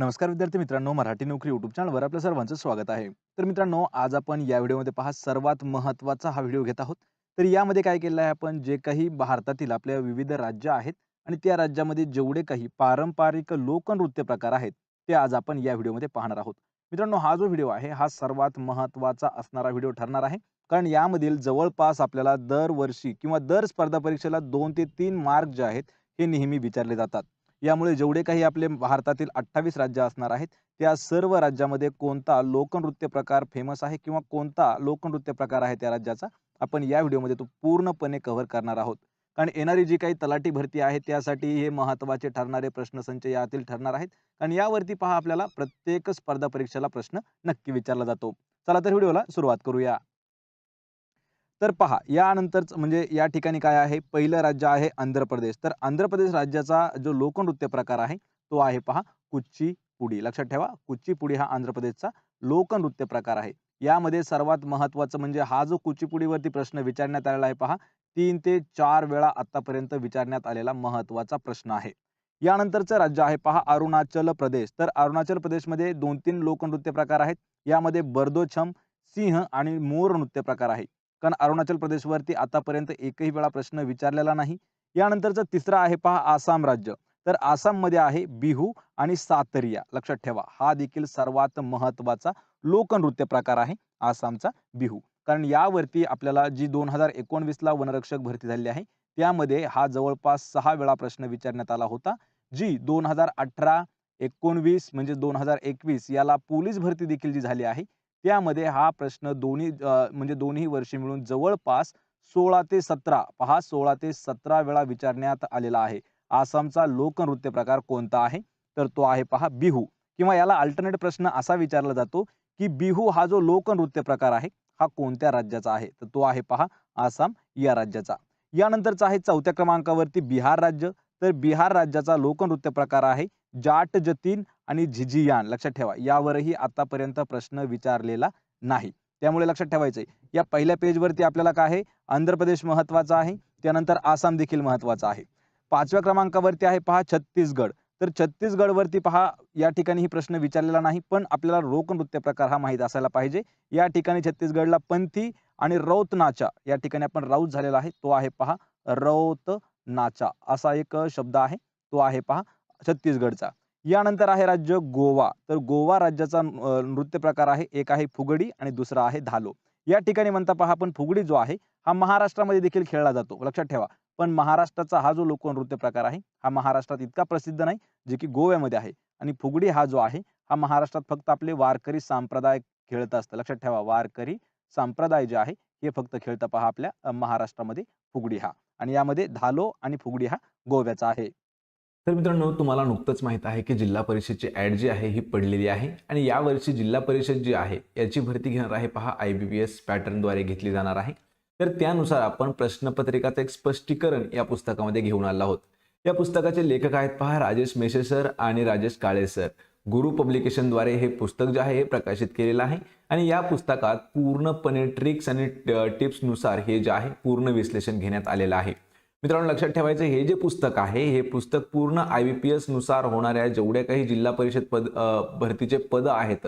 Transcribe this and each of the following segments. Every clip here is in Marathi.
नमस्कार विद्यार्थी मित्रांनो मराठी नोकरी युट्यूब चॅनलवर आपल्या सर्वांचं स्वागत आहे. तर मित्रांनो आज आपण या व्हिडिओमध्ये पहा सर्वात महत्त्वाचा हा व्हिडिओ घेत आहोत. तर यामध्ये काय केलं आहे आपण जे काही भारतातील आपल्या विविध राज्य आहेत आणि त्या राज्यामध्ये जेवढे काही पारंपरिक लोकनृत्य प्रकार आहेत ते आज आपण या व्हिडिओमध्ये पाहणार आहोत. मित्रांनो हा जो व्हिडिओ आहे हा सर्वात महत्त्वाचा असणारा व्हिडिओ ठरणार आहे. कारण यामधील जवळपास आपल्याला दरवर्षी किंवा दर स्पर्धा परीक्षेला दोन ते तीन मार्क जे आहेत हे नेहमी विचारले जातात. यामुळे जेवढे काही आपले भारतातील अठ्ठावीस राज्य असणार आहेत त्या सर्व राज्यामध्ये कोणता लोकनृत्य प्रकार फेमस आहे किंवा कोणता लोकनृत्य प्रकार आहे त्या राज्याचा आपण या व्हिडिओमध्ये तो पूर्णपणे कव्हर करणार आहोत. कारण येणारी जी काही तलाठी भरती आहे त्यासाठी हे महत्त्वाचे ठरणारे प्रश्नसंच यातील ठरणार आहेत. कारण यावरती पहा आपल्याला प्रत्येक स्पर्धा परीक्षेला प्रश्न नक्की विचारला जातो. चला तर व्हिडिओला सुरुवात करूया. तर पहा यानंतरच म्हणजे या ठिकाणी काय आहे? पहिलं राज्य आहे आंध्र प्रदेश. तर आंध्र प्रदेश राज्याचा जो लोकनृत्य प्रकार आहे तो आहे पहा कुच्चीपुडी. लक्षात ठेवा कुच्चीपुडी हा आंध्र प्रदेशचा लोकनृत्य प्रकार आहे. यामध्ये सर्वात महत्त्वाचं म्हणजे हा जो कुचीपुडीवरती प्रश्न विचारण्यात आलेला आहे पहा तीन ते चार वेळा आतापर्यंत विचारण्यात आलेला महत्त्वाचा प्रश्न आहे. यानंतरचं राज्य आहे पहा अरुणाचल प्रदेश. तर अरुणाचल प्रदेशमध्ये दोन तीन लोकनृत्य प्रकार आहेत. यामध्ये बर्दोछम सिंह आणि मोर नृत्य प्रकार आहे. कारण अरुणाचल प्रदेशवरती आतापर्यंत एकही वेळा प्रश्न विचारलेला नाही. यानंतरचं तिसरं आहे पहा आसाम राज्य. तर आसाममध्ये आहे बिहू आणि सातरिया. लक्षात ठेवा हा देखील सर्वात महत्त्वाचा लोकनृत्य प्रकार आहे आसामचा बिहू. कारण यावरती आपल्याला जी दोन हजार एकोणवीसला वनरक्षक भरती झाली आहे त्यामध्ये हा जवळपास सहा वेळा प्रश्न विचारण्यात आला होता. जी दोन हजार अठरा एकोणवीस म्हणजे दोन हजार एकवीस याला पोलीस भरती देखील जी झाली आहे त्यामध्ये हा प्रश्न दोन्ही म्हणजे दोन्ही वर्षी मिळून जवळपास सोळा ते सतरा पहा सोळा ते सतरा वेळा विचारण्यात आलेला आहे. आसामचा लोकनृत्य प्रकार कोणता आहे? तर तो आहे पहा बिहू. किंवा याला अल्टरनेट प्रश्न असा विचारला जातो की बिहू हा जो लोकनृत्य प्रकार आहे हा कोणत्या राज्याचा आहे? तर तो आहे पहा आसाम या राज्याचा. यानंतरचा आहे चौथ्या क्रमांकावरती बिहार राज्य. तर बिहार राज्याचा लोकनृत्य प्रकार आहे जाट जतीन आणि झिझियान लक्षात ठेवा यावरही आतापर्यंत प्रश्न विचारलेला नाही. त्यामुळे लक्षात ठेवायचंय. या पहिल्या पेजवरती आपल्याला काय आहे? आंध्र प्रदेश महत्त्वाचा आहे. त्यानंतर आसाम देखील महत्त्वाचा आहे. पाचव्या क्रमांकावरती आहे पहा छत्तीसगड. तर छत्तीसगडवरती पहा या ठिकाणी ही प्रश्न विचारलेला नाही पण आपल्याला लोकनृत्य प्रकार हा माहीत असायला पाहिजे. या ठिकाणी छत्तीसगडला पंथी आणि रौत नाचा या ठिकाणी आपण राऊत झालेला आहे तो आहे पहा रौत नाचा असा एक शब्द आहे तो आहे पहा छत्तीसगडचा. यानंतर आहे राज्य गोवा. तर गोवा राज्याचा नृत्य प्रकार आहे. एक आहे फुगडी आणि दुसरा आहे धालो. या ठिकाणी म्हणता पहा आपण फुगडी जो आहे हा महाराष्ट्रामध्ये देखील खेळला जातो. लक्षात ठेवा. पण महाराष्ट्राचा हा जो लोकनृत्य प्रकार आहे हा महाराष्ट्रात इतका प्रसिद्ध नाही जे की गोव्यामध्ये आहे. आणि फुगडी हा जो आहे हा महाराष्ट्रात फक्त आपले वारकरी संप्रदाय खेळत असतं. लक्षात ठेवा वारकरी संप्रदाय जे आहे हे फक्त खेळता पहा आपल्या महाराष्ट्रामध्ये फुगडी हा. आणि यामध्ये धालो आणि फुगडी हा गोव्याचा आहे. तर मित्रांनो तुम्हाला नुकतंच माहीत आहे की जिल्हा परिषदची ॲड जी आहे ही पडलेली आहे. आणि यावर्षी जिल्हा परिषद जी आहे याची भरती घेणार आहे पहा आय बी पी एस पॅटर्नद्वारे घेतली जाणार आहे. तर त्यानुसार आपण प्रश्नपत्रिकाचं एक स्पष्टीकरण या पुस्तकामध्ये घेऊन आलो आहोत. या पुस्तकाचे लेखक आहेत पहा राजेश मेशे सर आणि राजेश काळे सर. गुरु पब्लिकेशनद्वारे हे पुस्तक जे आहे हे प्रकाशित केलेलं आहे. आणि या पुस्तकात पूर्णपणे ट्रिक्स आणि टिप्सनुसार हे जे आहे पूर्ण विश्लेषण घेण्यात आलेलं आहे. मित्रांनो लक्षात ठेवायचं हे जे पुस्तक आहे हे पुस्तक पूर्ण आय बी पी एसनुसार होणाऱ्या जेवढ्या काही जिल्हा परिषद पद भरतीचे पद आहेत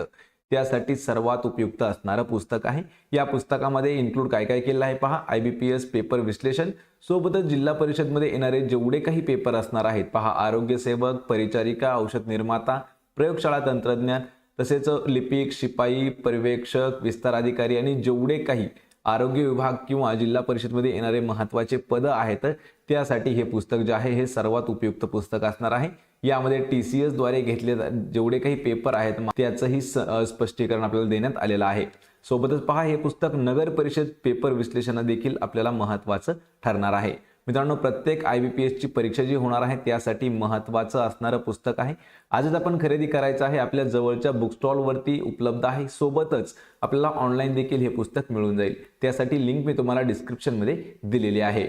त्यासाठी सर्वात उपयुक्त असणारं पुस्तक आहे. या पुस्तकामध्ये इन्क्लूड काय काय केलं आहे पहा. I B P S paper विश्लेषण सोबतच जिल्हा परिषदमध्ये येणारे जेवढे काही पेपर असणार आहेत पहा. आरोग्यसेवक परिचारिका औषध निर्माता प्रयोगशाळा तंत्रज्ञान तसेच लिपिक शिपाई पर्यवेक्षक विस्तार अधिकारी आणि जेवढे काही आरोग्य विभाग किंवा जिल्हा परिषदमध्ये येणारे महत्त्वाचे पदं आहेत त्यासाठी हे पुस्तक जे आहे हे सर्वात उपयुक्त पुस्तक असणार आहे. यामध्ये टी सी एसद्वारे घेतले जेवढे काही पेपर आहेत त्याचंही स्पष्टीकरण आपल्याला देण्यात आलेलं आहे. सोबतच पहा हे पुस्तक नगर परिषद पेपर विश्लेषण देखील आपल्याला महत्त्वाचं ठरणार आहे. मित्रांनो प्रत्येक आय बी पी एसची परीक्षा जी होणार आहे त्यासाठी महत्त्वाचं असणारं पुस्तक आहे. आजच आपण खरेदी करायचं आहे. आपल्या जवळच्या बुक स्टॉलवरती उपलब्ध आहे. सोबतच आपल्याला ऑनलाईन देखील हे पुस्तक मिळून जाईल. त्यासाठी लिंक मी तुम्हाला डिस्क्रिप्शनमध्ये दिलेली आहे.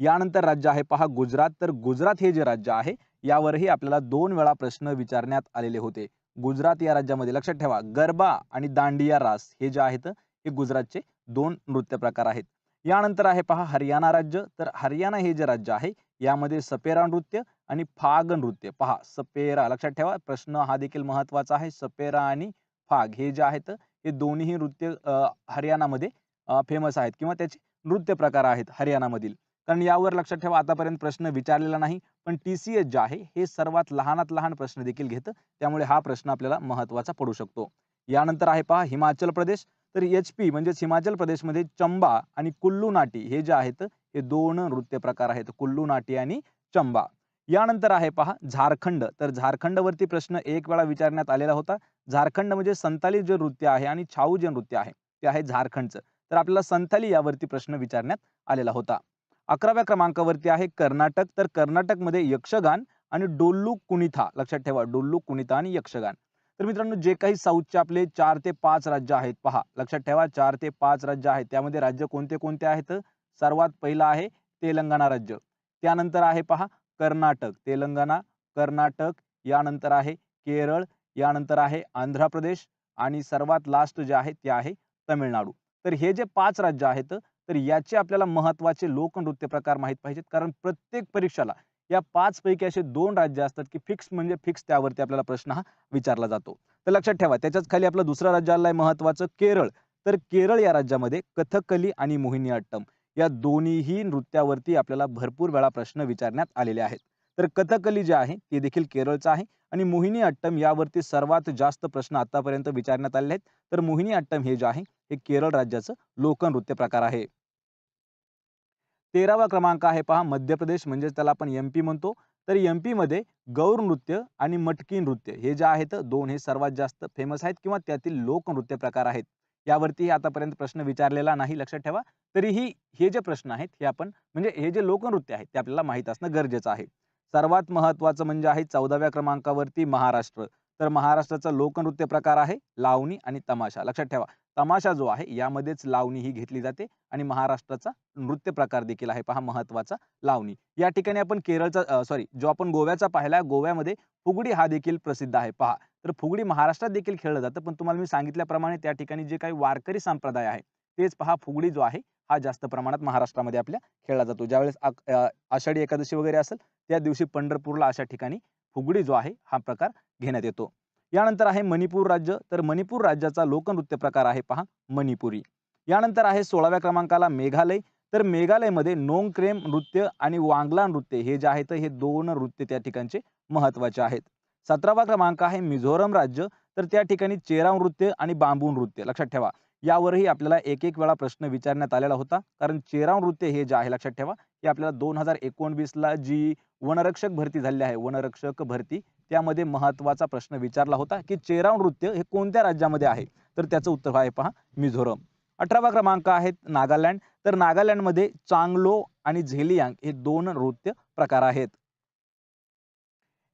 यानंतर राज्य आहे. पहा गुजरात. तर गुजरात हे जे राज्य आहे यावरही आपल्याला दोन वेळा प्रश्न विचारण्यात आलेले होते. गुजरात या राज्यामध्ये लक्षात ठेवा गरबा आणि दांडिया रास हे जे आहेत हे गुजरातचे दोन नृत्य प्रकार आहेत. यानंतर आहे पहा हरियाणा राज्य. तर हरियाणा हे जे राज्य आहे यामध्ये सपेरा नृत्य आणि फाग नृत्य. पहा सपेरा लक्षात ठेवा प्रश्न हा देखील महत्त्वाचा आहे. सपेरा आणि फाग हे जे आहेत हे दोन्हीही नृत्य हरियाणामध्ये फेमस आहेत किंवा त्याचे नृत्य प्रकार आहेत हरियाणामधील. कारण यावर लक्षात ठेवा आतापर्यंत प्रश्न विचारलेला नाही पण टी सी एस जे आहे हे सर्वात लहानात लहान प्रश्न देखील घेतं. त्यामुळे हा प्रश्न आपल्याला महत्त्वाचा पडू शकतो. यानंतर आहे पहा हिमाचल प्रदेश. तर एच पी म्हणजेच हिमाचल प्रदेशमध्ये चंबा आणि कुल्लू नाटी हे जे आहेत हे दोन नृत्य प्रकार आहेत कुल्लू नाटी आणि चंबा. यानंतर आहे पहा झारखंड. तर झारखंडवरती प्रश्न एक वेळा विचारण्यात आलेला होता. झारखंड म्हणजे संताली जे नृत्य आहे आणि छाऊ जे नृत्य आहे ते आहे झारखंडचं. तर आपल्याला संथाली यावरती प्रश्न विचारण्यात आलेला होता. अकराव्या क्रमांकावरती आहे कर्नाटक. तर कर्नाटकमध्ये यक्षगान आणि डोल्लू कुणिथा लक्षात ठेवा डोल्लू कुणिथा आणि यक्षगान. तर मित्रांनो जे काही साऊथचे आपले चार ते पाच राज्य आहेत पहा लक्षात ठेवा चार ते पाच राज्य आहेत. त्यामध्ये राज्य कोणते कोणते आहेत? सर्वात पहिलं आहे तेलंगणा राज्य. त्यानंतर आहे पहा कर्नाटक. तेलंगणा कर्नाटक यानंतर आहे केरळ यानंतर आहे आंध्र प्रदेश आणि सर्वात लास्ट जे आहे ते आहे तमिळनाडू. तर हे जे पाच राज्य आहेत तर याचे आपल्याला महत्त्वाचे लोकनृत्य प्रकार माहीत पाहिजेत. कारण प्रत्येक परीक्षाला या पाच पैकी असे दोन राज्य असतात की फिक्स म्हणजे फिक्स त्यावरती आपल्याला प्रश्न हा विचारला जातो. तर लक्षात ठेवा त्याच्याच खाली आपलं दुसरं राज्य आलं आहे महत्वाचं केरळ. तर केरळ या राज्यामध्ये कथकली आणि मोहिनी अट्टम या दोन्हीही नृत्यावरती आपल्याला भरपूर वेळा प्रश्न विचारण्यात आलेले आहेत. तर कथकली जे आहे ते देखील केरळचं आहे आणि मोहिनी अट्टम यावरती सर्वात जास्त प्रश्न आतापर्यंत विचारण्यात आलेले आहेत. तर मोहिनी अट्टम हे जे आहे हे केरळ राज्याचं लोकनृत्य प्रकार आहे. तेरावा क्रमांक आहे पहा मध्य प्रदेश म्हणजेच त्याला आपण एम पी म्हणतो. तर एममध्ये गौर नृत्य आणि मटकी नृत्य हे जे आहेत दोन हे सर्वात जास्त फेमस आहेत किंवा त्यातील लोकनृत्य प्रकार आहेत. यावरती आतापर्यंत प्रश्न विचारलेला नाही लक्षात ठेवा. तरीही हे जे प्रश्न आहेत हे आपण म्हणजे हे जे लोकनृत्य आहेत ते आपल्याला माहीत असणं गरजेचं आहे. सर्वात महत्वाचं म्हणजे आहे चौदाव्या क्रमांकावरती महाराष्ट्र. तर महाराष्ट्राचा लोकनृत्य प्रकार आहे लावणी आणि तमाशा. लक्षात ठेवा. तमाशा जो आहे यामध्येच लावणी ही घेतली जाते आणि महाराष्ट्राचा नृत्य प्रकार देखील आहे. पहा महत्त्वाचा लावणी. या ठिकाणी आपण केरळचा सॉरी जो आपण गोव्याचा पाहिला गोव्यामध्ये फुगडी हा देखील प्रसिद्ध आहे. पहा तर फुगडी महाराष्ट्रात देखील खेळलं जातं पण तुम्हाला मी सांगितल्याप्रमाणे त्या ठिकाणी जे काही वारकरी संप्रदाय आहे तेच पहा फुगडी जो आहे हा जास्त प्रमाणात महाराष्ट्रामध्ये आपल्या खेळला जातो. ज्यावेळेस आषाढी एकादशी वगैरे असेल त्या दिवशी पंढरपूरला अशा ठिकाणी फुगडी जो आहे हा प्रकार घेण्यात येतो. यानंतर आहे मणिपूर राज्य. तर मणिपूर राज्याचा लोकनृत्य प्रकार आहे पहा मणिपुरी. यानंतर आहे सोळाव्या क्रमांकाला मेघालय. तर मेघालयमध्ये नोंगक्रेम नृत्य आणि वांगला नृत्य हे जे आहेत हे दोन नृत्य त्या ठिकाणचे महत्त्वाचे आहेत. सतरावा क्रमांक आहे मिझोरम राज्य. तर त्या ठिकाणी चेराव नृत्य आणि बांबू नृत्य. लक्षात ठेवा यावरही आपल्याला एक एक वेळा प्रश्न विचारण्यात आलेला होता. कारण चेराव नृत्य हे जे आहे लक्षात ठेवा हे आपल्याला दोन हजार एकोणवीसला जी वनरक्षक भरती झालेली आहे. वनरक्षक भरती त्यामध्ये महत्त्वाचा प्रश्न विचारला होता की चेराव नृत्य हे कोणत्या राज्यामध्ये आहे? तर त्याचं उत्तर आहे पहा मिझोरम. अठरावा क्रमांक आहे नागालँड. तर नागालँडमध्ये चांगलो आणि झेलियांग हे दोन नृत्य प्रकार आहेत.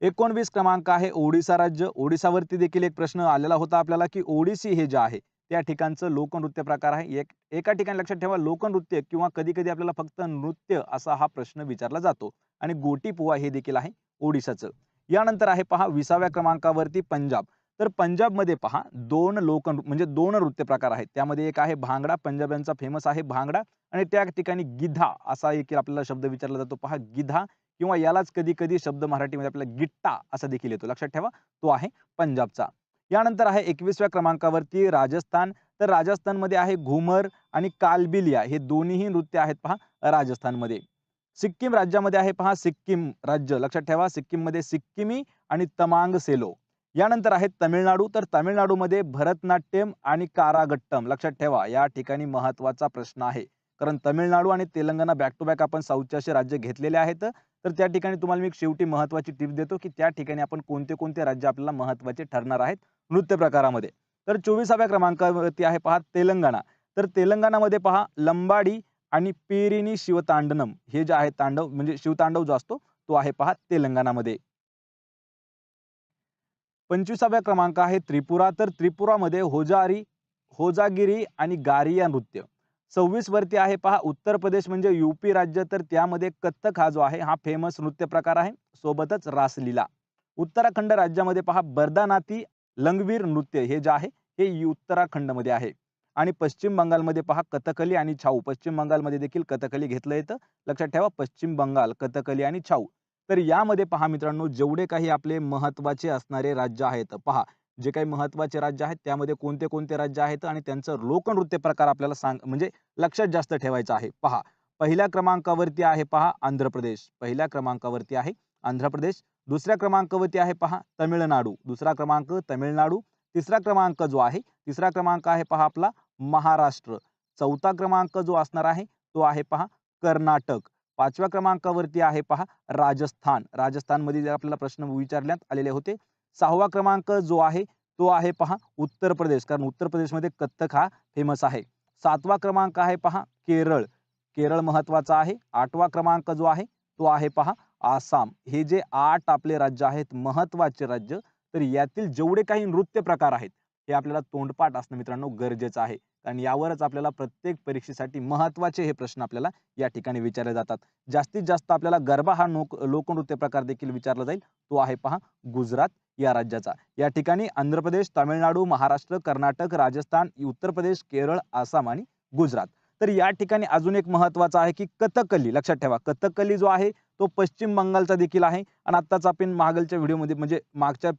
एकोणवीस क्रमांक आहे ओडिसा राज्य. ओडिसावरती देखील एक प्रश्न आलेला होता आपल्याला की ओडिसी हे जे आहे त्या ठिकाणचं लोकनृत्य प्रकार आहे. एक एका ठिकाणी लक्षात ठेवा लोकनृत्य किंवा कधी कधी आपल्याला फक्त नृत्य असा हा प्रश्न विचारला जातो. आणि गोटी पोवा हे देखील आहे ओडिसाचं. यानंतर आहे पहा विसाव्या क्रमांकावरती पंजाब. तर पंजाबमध्ये पहा दोन लोक म्हणजे दोन नृत्य प्रकार आहेत. त्यामध्ये एक आहे भांगडा पंजाब यांचा फेमस आहे भांगडा आणि त्या ठिकाणी गिधा असा देखील आपल्याला शब्द विचारला जातो. पहा गिधा किंवा यालाच कधी कधी शब्द मराठीमध्ये आपल्याला गिट्टा असा देखील येतो. लक्षात ठेवा तो आहे पंजाबचा. यानंतर आहे एकवीसव्या क्रमांकावरती राजस्थान. तर राजस्थानमध्ये आहे घुमर आणि कालबिलिया. हे दोन्हीही नृत्य आहेत पहा राजस्थानमध्ये. सिक्कीम राज्यामध्ये आहे. पहा सिक्कीम राज्य. लक्षात ठेवा सिक्कीममध्ये सिक्कीमी आणि तमांग सेलो. यानंतर आहे तमिळनाडू. तर तमिळनाडूमध्ये भरतनाट्यम आणि कारागट्टम. लक्षात ठेवा या ठिकाणी महत्त्वाचा प्रश्न आहे. कारण तमिळनाडू आणि तेलंगणा बॅक टू बॅक आपण साऊथचे असे राज्य घेतलेले आहेत. तर त्या ठिकाणी तुम्हाला मी एक शेवटी महत्वाची टिप देतो की त्या ठिकाणी आपण कोणते कोणते राज्य आपल्याला महत्त्वाचे ठरणार आहेत नृत्य प्रकारामध्ये. तर चोवीसाव्या क्रमांकावरती आहे पहा तेलंगणा. तर तेलंगणामध्ये पहा लंबाडी आणि पेरिनी शिवतांडनम हे जे आहे तांडव म्हणजे शिवतांडव जो असतो तो आहे पहा तेलंगणामध्ये. पंचवीसाव्या क्रमांक आहे त्रिपुरा तर त्रिपुरामध्ये होजारी होजागिरी आणि गारिया नृत्य. सव्वीस वरती आहे पहा उत्तर प्रदेश म्हणजे युपी राज्य तर त्यामध्ये कथ्थक हा जो आहे हा फेमस नृत्य प्रकार आहे सोबतच रासलीला. उत्तराखंड राज्यामध्ये पहा बर्दानाती लंगवीर नृत्य हे जे आहे हे उत्तराखंडमध्ये आहे. आणि पश्चिम बंगालमध्ये पहा कथकली आणि छाऊ. पश्चिम बंगालमध्ये देखील कथकली घेतलं येतं. लक्षात ठेवा पश्चिम बंगाल कथकली आणि छाऊ. तर यामध्ये पहा मित्रांनो जेवढे काही आपले महत्त्वाचे असणारे राज्य आहेत पहा जे काही महत्त्वाचे राज्य आहेत त्यामध्ये कोणते कोणते राज्य आहेत आणि त्यांचं लोकनृत्य प्रकार आपल्याला सांग म्हणजे लक्षात जास्त ठेवायचं आहे. पहा पहिल्या क्रमांकावरती आहे पहा आंध्र प्रदेश. पहिल्या क्रमांकावरती आहे आंध्र प्रदेश. दुसऱ्या क्रमांकावरती आहे पहा तमिळनाडू. दुसरा क्रमांक तमिळनाडू. तिसरा क्रमांक जो आहे तिसरा क्रमांक आहे पहा आपला महाराष्ट्र. चौथा क्रमांक जो असणार आहे तो आहे पहा कर्नाटक. पाचव्या क्रमांकावरती आहे पहा राजस्थान. राजस्थानमध्ये आपल्याला प्रश्न विचारण्यात आलेले होते सहावा क्रमांक जो आहे तो आहे पहा उत्तर प्रदेश. कारण उत्तर प्रदेशमध्ये कथ्थक हा फेमस आहे. सातवा क्रमांक आहे पहा केरळ. केरळ महत्त्वाचा आहे. आठवा क्रमांक जो आहे तो आहे पहा आसाम. हे जे आठ आपले राज्य आहेत महत्त्वाचे राज्य तर यातील जेवढे काही नृत्य प्रकार आहेत हे आपल्याला तोंडपाठ असणं मित्रांनो गरजेचं आहे. कारण यावरच आपल्याला प्रत्येक परीक्षेसाठी महत्त्वाचे हे प्रश्न आपल्याला या ठिकाणी विचारले जातात. जास्तीत जास्त आपल्याला गरबा हा नोक लोकनृत्य प्रकार देखील विचारला जाईल. तो आहे पहा गुजरात या राज्याचा. या ठिकाणी आंध्र प्रदेश तामिळनाडू महाराष्ट्र कर्नाटक राजस्थान उत्तर प्रदेश केरळ आसाम आणि गुजरात. तर या ठिकाणी अजून एक महत्त्वाचा आहे की कथकली. लक्षात ठेवा कथकली जो आहे तो पश्चिम बंगालचा देखील आहे. आणि आत्ताच आपण मागलच्या व्हिडिओमध्ये म्हणजे मागच्या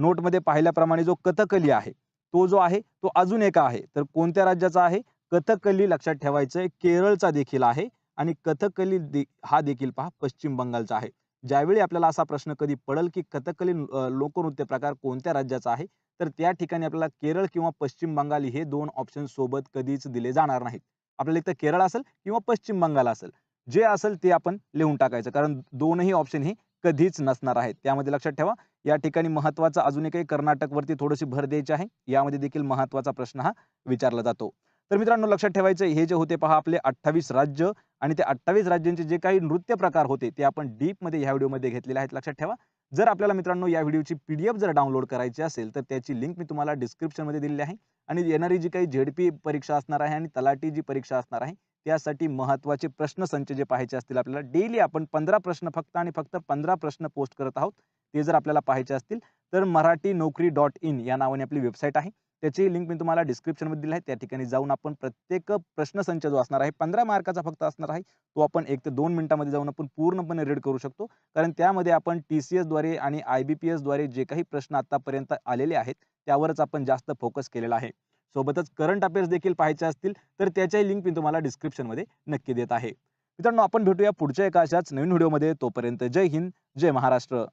नोटमध्ये पाहिल्याप्रमाणे जो कथकली आहे तो जो आहे तो अजून एक आहे. तर कोणत्या राज्याचा आहे? कथकली लक्षात ठेवायचं केरळचा देखील आहे आणि कथकली दे हा देखील पहा पश्चिम बंगालचा आहे. ज्यावेळी आपल्याला असा प्रश्न कधी पडेल की कथकली लोकनृत्य प्रकार कोणत्या राज्याचा आहे तर त्या ठिकाणी आपल्याला केरळ किंवा पश्चिम बंगाल हे दोन ऑप्शन सोबत कधीच दिले जाणार नाहीत. आपल्याला इथं केरळ असेल किंवा पश्चिम बंगाल असेल. जे असेल ते आपण लिहून टाकायचं. कारण दोनही ऑप्शन हे कधीच नसणार आहेत. त्यामध्ये लक्षात ठेवा या ठिकाणी महत्त्वाचा अजून एकही कर्नाटकवरती थोडीशी भर द्यायची आहे. यामध्ये देखील महत्त्वाचा प्रश्न हा विचारला जातो. तर मित्रांनो लक्षात ठेवायचं हे जे होते पहा आपले अठ्ठावीस राज्य आणि ते अठ्ठावीस राज्यांचे जे काही नृत्य प्रकार होते ते आपण डीपमध्ये ह्या व्हिडिओमध्ये घेतलेले आहेत लक्षात ठेवा. जर आपल्याला मित्रांनो या व्हिडिओची पी डी एफ जर डाउनलोड करायची असेल तर त्याची लिंक मी तुम्हाला डिस्क्रिप्शनमध्ये दिलेली आहे. आणि येणारी जी काही झेडपी परीक्षा असणार आहे आणि तलाटी जी परीक्षा असणार आहे त्यासाठी महत्त्वाचे प्रश्नसंच जे पाहायचे असतील आपल्याला डेली आपण पंधरा प्रश्न फक्त आणि फक्त पंधरा प्रश्न पोस्ट करत आहोत ते जर आपल्याला पाहायचे असतील तर मराठी नोकरी डॉट इन या नावाने आपली वेबसाईट आहे. त्याची लिंक मी तुम्हाला डिस्क्रिप्शनमध्ये दिली आहे. त्या ठिकाणी जाऊन आपण प्रत्येक प्रश्नसंच जो असणार आहे पंधरा मार्काचा फक्त असणार आहे तो आपण एक ते दोन मिनिटामध्ये जाऊन आपण पूर्णपणे रीड करू शकतो. कारण त्यामध्ये आपण टी सी एसद्वारे आणि आय बी पी एसद्वारे जे काही प्रश्न आतापर्यंत आलेले आहेत त्यावरच आपण जास्त फोकस केलेला आहे. सोबतच करंट अफेअर्स देखील पाहायचे असतील तर त्याच्याही लिंक मी तुम्हाला डिस्क्रिप्शनमध्ये नक्की देत आहे. मित्रांनो आपण भेटूया पुढच्या एका अशाच नवीन व्हिडिओमध्ये तोपर्यंत जय हिंद जय महाराष्ट्र.